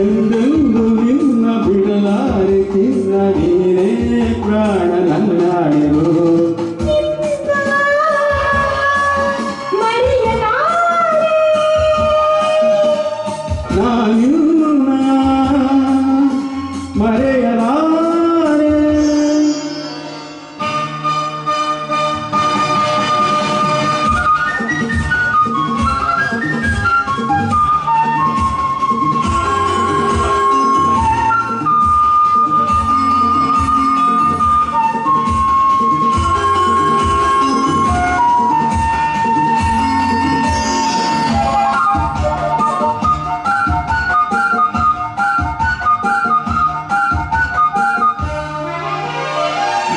ಎಂದೆಂದು ನಿನ್ನ ಬಿಡಲಾರೆ ಚಿನ್ನಗಿರೇ ಪ್ರಾಣ ನನ್ನಾಡಿರು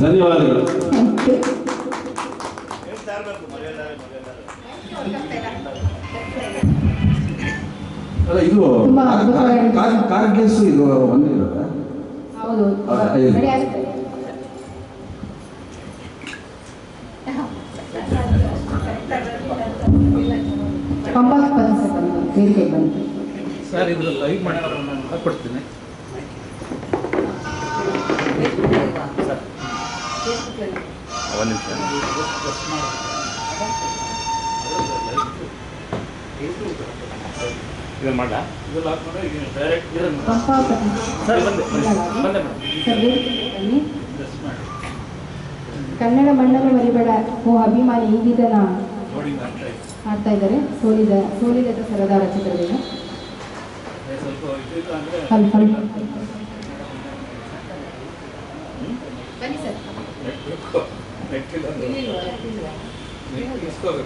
ಧನ್ಯವಾದಗಳು. ಅಲ್ಲ ಇದು ಕಾರ್ ಕೇಸು ಇದು ಒಂದೇ ಇರುತ್ತೆ ಸರ್ ಇದು ಲೈವ್ ಮಾಡಿ ಕೊಡ್ತೀನಿ. ಒಂದು ನಿಮಿಷ. ಕನ್ನಡ ಮಣ್ಣನ್ನು ಮರಿಬೇಡ. ಓ ಅಭಿಮಾನಿ ಈಗಿದನ ಆಡ್ತಾ ಇದ್ದಾರೆ. ಸೋಲಿದ ಸೋಲಿದ ಸರದಾರ ಚಿತ್ರದಿಂದ ಬನ್ನಿ ಸರ್. ね、いつかが。